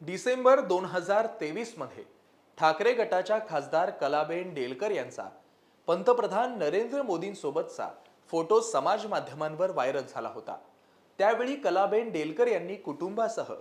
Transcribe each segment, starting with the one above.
डिसेंबर दोन हजार तेवीसमध्ये ठाकरे गटाच्या खासदार कलाबेन डेलकर यांचा पंतप्रधान नरेंद्र मोदींसोबतचा फोटो समाज माध्यमांवर व्हायरल झाला होता. त्यावेळी कलाबेन डेलकर यांनी कुटुंबासह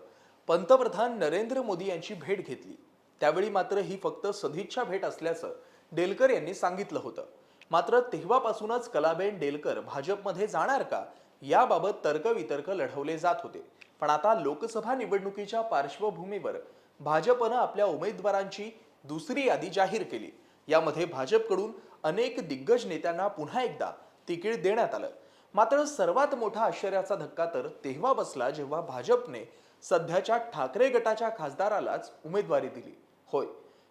पंतप्रधान नरेंद्र मोदी यांची भेट घेतली. त्यावेळी मात्र ही फक्त सदिच्छा भेट असल्याचं डेलकर यांनी सांगितलं होतं. मात्र तेव्हापासूनच कलाबेन डेलकर भाजपमध्ये जाणार का? याबाबत तर्कवितर्क लढवले जात होते. पण आता लोकसभा निवडणुकीच्या पार्श्वभूमीवर भाजपनं आपल्या उमेदवारांची दुसरी यादी जाहीर केली. यामध्ये भाजपकडून अनेक दिग्गज नेत्यांना पुन्हा एकदा तिकीट देण्यात आलं. मात्र सर्वात मोठा आश्चर्याचा धक्का तर तेव्हा बसला जेव्हा भाजपने सध्याच्या ठाकरे गटाच्या खासदारालाच उमेदवारी दिली. होय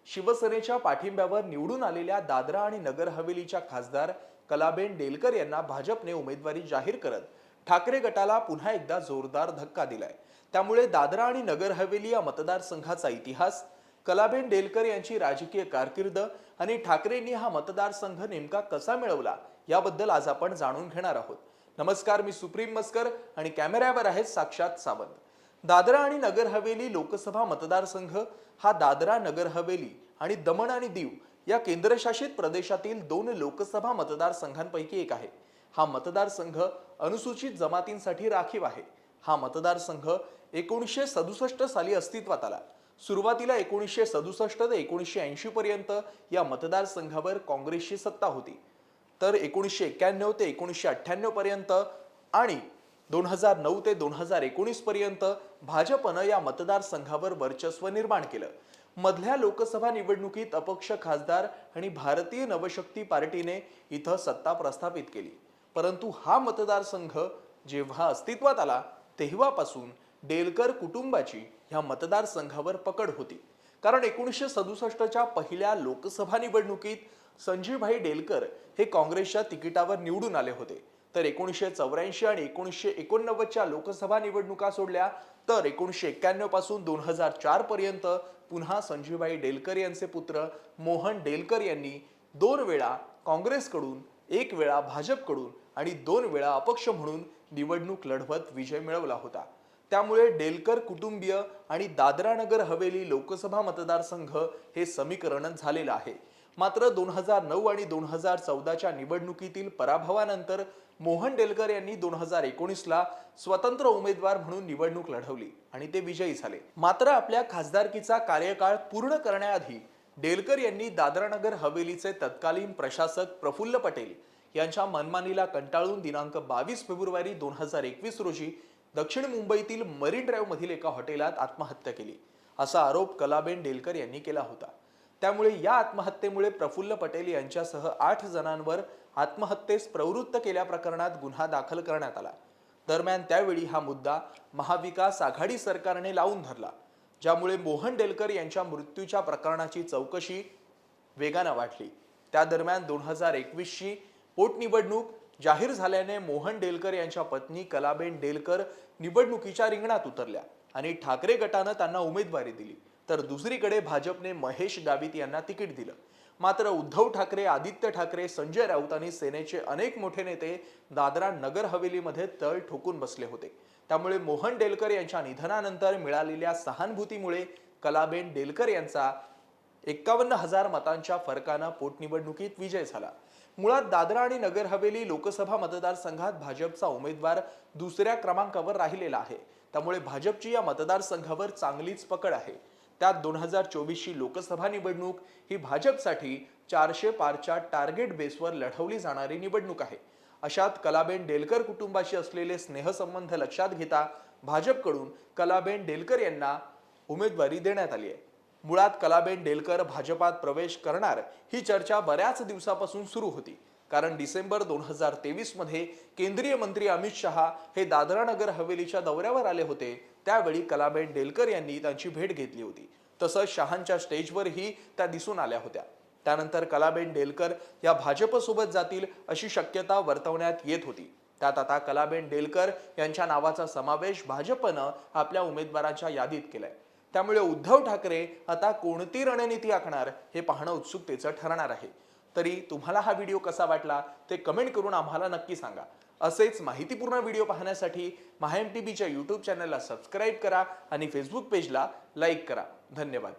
शिवसेनेच्या पाठिंब्यावर निवडून आलेल्या दादरा आणि नगर हवेलीच्या खासदार कलाबेन डेलकर यांना भाजपने उमेदवारी जाहीर करत ठाकरे गटाला पुन्हा एकदा जोरदार धक्का दिलाय. त्यामुळे दादरा आणि नगर हवेली या मतदारसंघाचा इतिहास कलाबेन डेलकर यांची राजकीय कारकीर्द आणि ठाकरेंनी हा मतदारसंघ नेमका कसा मिळवला याबद्दल आज आपण जाणून घेणार आहोत. नमस्कार मी सुप्रीम मस्कर आणि कॅमेऱ्यावर आहेत साक्षात सावंत. दादरा आणि नगर हवेली लोकसभा मतदारसंघ हा दादरा नगर हवेली आणि दमण आणि दीव या केंद्रशासित प्रदेशातील दोन लोकसभा मतदारसंघांपैकी एक आहे. हा मतदारसंघ अनुसूचित जमातींसाठी राखीव आहे. हा मतदारसंघ एकोणीसशे सदुसष्ट साली अस्तित्वात आला. सुरुवातीला एकोणीसशे सदुसष्ट ते एकोणीसशे ऐंशी पर्यंत या मतदारसंघावर काँग्रेसची सत्ता होती. तर एकोणीसशे एक्क्याण्णव ते एकोणीसशे अठ्ठ्याण्णव पर्यंत आणि दोन हजार नऊ ते दोन हजार एकोणीस पर्यंत भाजपनं या मतदारसंघावर वर्चस्व निर्माण केलं. मधल्या लोकसभा निवडणुकीत अपक्ष खासदार आणि भारतीय नवशक्ती पार्टीने इथं सत्ता प्रस्थापित केली. परंतु हा मतदारसंघ जेव्हा अस्तित्वात आला तेव्हापासून डेलकर कुटुंबाची ह्या मतदारसंघावर पकड होती. कारण एकोणीसशे सदुसष्टच्या पहिल्या लोकसभा निवडणुकीत संजीवभाई डेलकर हे काँग्रेसच्या तिकिटावर निवडून आले होते. तर एकोणीसशे चौऱ्याऐंशी आणि एकोणीसशे एकोणनव्वदच्या लोकसभा निवडणुका सोडल्या तर एकोणीसशे एक्क्याण्णवपासून दोन हजार चार पर्यंत पुन्हा संजीवभाई डेलकर यांचे पुत्र मोहन डेलकर यांनी दोन वेळा काँग्रेसकडून एक वेळा भाजपकडून आणि दोन वेळा अपक्ष म्हणून निवडणूक लढवत विजय मिळवला होता. त्यामुळे डेलकर कुटुंबीय आणि दादरा नगर हवेली लोकसभा मतदारसंघ हे समीकरण झालेलं आहे. मात्र दोन हजार नऊ आणि दोन हजार चौदाच्या निवडणुकीतील पराभवानंतर मोहन डेलकर यांनी दोन हजार एकोणीसला स्वतंत्र उमेदवार म्हणून निवडणूक लढवली आणि ते विजयी झाले. मात्र आपल्या खासदारकीचा कार्यकाळ पूर्ण करण्याआधी डेलकर यांनी दादरानगर हवेलीचे तत्कालीन प्रशासक प्रफुल्ल पटेल यांच्या मनमानीला कंटाळून दिनांक बावीस फेब्रुवारी दोन हजार एकवीस रोजी दक्षिण मुंबईतील मरीन ड्राईव्ह मधील एका हॉटेलात आत्महत्या केली. असा आरोप कलाबेन डेलकर यांनी केला होता. त्यामुळे या आत्महत्येमुळे प्रफुल्ल पटेल यांच्यासह आठ जणांवर आत्महत्येस प्रवृत्त केल्या प्रकरणात गुन्हा दाखल करण्यात आला. दरम्यान त्यावेळी हा मुद्दा महाविकास आघाडी सरकारने लावून धरला ज्यामुळे मोहन डेलकर यांच्या मृत्यूच्या प्रकरणाची चौकशी वेगानं वाढली. त्या दरम्यान दोन हजार एकवीसची पोटनिवडणूक जाहीर झाल्याने मोहन डेलकर यांच्या पत्नी कलाबेन डेलकर निवडणुकीच्या रिंगणात उतरल्या आणि ठाकरे गटानं त्यांना उमेदवारी दिली. तर दुसरीकडे भाजपने महेश गावित यांना तिकीट दिलं. मात्र उद्धव ठाकरे आदित्य ठाकरे संजय राऊत आणि सेनेचे अनेक मोठे नेते दादरा नगर हवेलीमध्ये तळ ठोकून बसले होते. त्यामुळे मोहन डेलकर यांच्या निधनानंतर मिळालेल्या सहानुभूतीमुळे कलाबेन डेलकर यांचा एक्कावन्न हजार मतांच्या फरकानं पोटनिवडणुकीत विजय झाला. मुळात दादरा आणि नगर हवेली लोकसभा मतदारसंघात भाजपचा उमेदवार दुसऱ्या क्रमांकावर राहिलेला आहे. त्यामुळे भाजपची या मतदारसंघावर चांगलीच पकड आहे. त्यात दोन हजार चोवीसची लोकसभा निवडणूक ही भाजपसाठी चारशे पारच्या टार्गेट बेसवर लढवली जाणारी निवडणूक आहे. अशात कलाबेन डेलकर कुटुंबाशी असलेले स्नेहसंबंध लक्षात घेता भाजपकडून कलाबेन डेलकर यांना उमेदवारी देण्यात आली आहे. मुळात कलाबेन डेलकर भाजपात प्रवेश करणार ही चर्चा बऱ्याच दिवसापासून सुरू होती. कारण डिसेंबर दोन हजार तेवीसमध्ये केंद्रीय मंत्री अमित शहा हे दादरा नगर हवेलीच्या दौऱ्यावर आले होते. त्यावेळी कलाबेन डेलकर यांनी त्यांची भेट घेतली होती. तसंच शहांच्या स्टेजवरही त्या दिसून आल्या होत्या. त्यानंतर कलाबेन डेलकर या भाजपसोबत जातील अशी शक्यता वर्तवण्यात येत होती. त्यात आता कलाबेन डेलकर यांच्या नावाचा समावेश भाजपनं आपल्या उमेदवारांच्या यादीत केलाय. त्यामुळे उद्धव ठाकरे आता कोणती रणनीती आखणार हे पाहणं उत्सुकतेचं ठरणार आहे. तरी तुम्हाला हा व्हिडिओ कसा वाटला ते कमेंट करून आम्हाला नक्की सांगा. असेच माहितीपूर्ण व्हिडिओ पाहण्यासाठी माहेम टी बीच्या यूट्यूब चॅनलला सबस्क्राईब करा आणि फेसबुक पेजला लाईक करा. धन्यवाद.